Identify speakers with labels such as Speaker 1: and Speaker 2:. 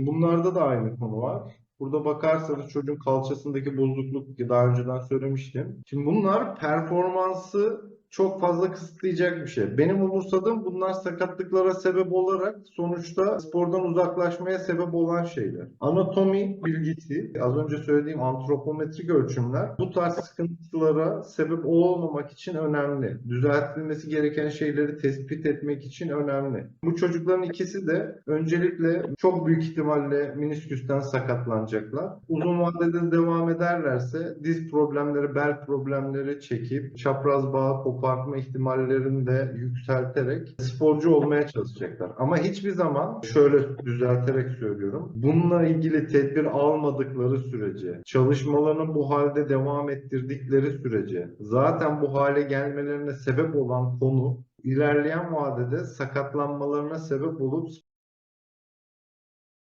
Speaker 1: Bunlarda da aynı konu var. Burada bakarsanız çocuğun kalçasındaki bozukluk daha önceden söylemiştim. Şimdi bunlar performansı çok fazla kısıtlayacak bir şey. Benim umursadığım bunlar sakatlıklara sebep olarak sonuçta spordan uzaklaşmaya sebep olan şeyler. Anatomi bilgisi, az önce söylediğim antropometrik ölçümler bu tarz sıkıntılara sebep olmamak için önemli. Düzeltilmesi gereken şeyleri tespit etmek için önemli. Bu çocukların ikisi de öncelikle çok büyük ihtimalle minisküsten sakatlanacaklar. Uzun vadede devam ederlerse diz problemleri, bel problemleri çekip çapraz bağı kopartma ihtimallerini de yükselterek sporcu olmaya çalışacaklar. Ama hiçbir zaman şöyle düzelterek söylüyorum. Bununla ilgili tedbir almadıkları sürece, çalışmalarını bu halde devam ettirdikleri sürece zaten bu hale gelmelerine sebep olan konu ilerleyen vadede sakatlanmalarına sebep olup